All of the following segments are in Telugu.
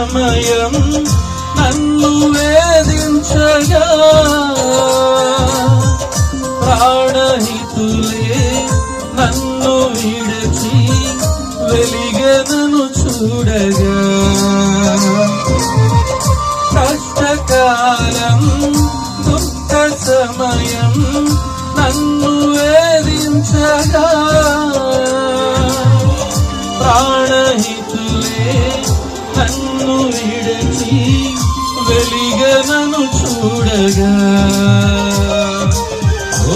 సమయం నన్ను వేధించగా. ప్రాణహితులే నన్ను విడిచి వెలిగనను చూడగా. కష్టకాలం దుఃఖ సమయం వెలిగనను చూడగా.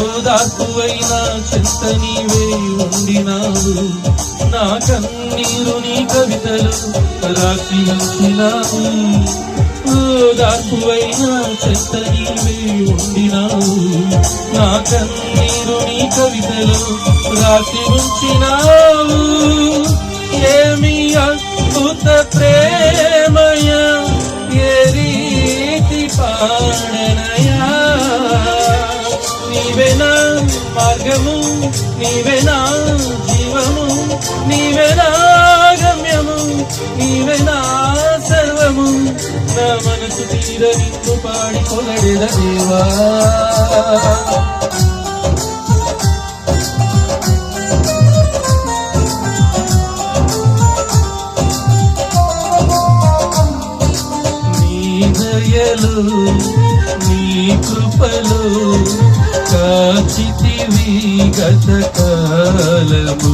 ఓదాకువైన చింత నీవే ఉండినావు. నా కన్నీరు నీ కవితలు రాసి ఉంచినావు ఓదాకువైన చింత నీవే ఉండినావు. నా కన్నీరు నీ కవితలు రాసి ఉంచినావు రీతి నీవేనా మార్గము నీవేనా జీవము నీవేనా గమ్యము నీవేనా సర్వము. నా మనసు తీర నిన్ను పాడి కొలడెద దేవా దయలు నీ కృపలు కాచితివి గతకాలము.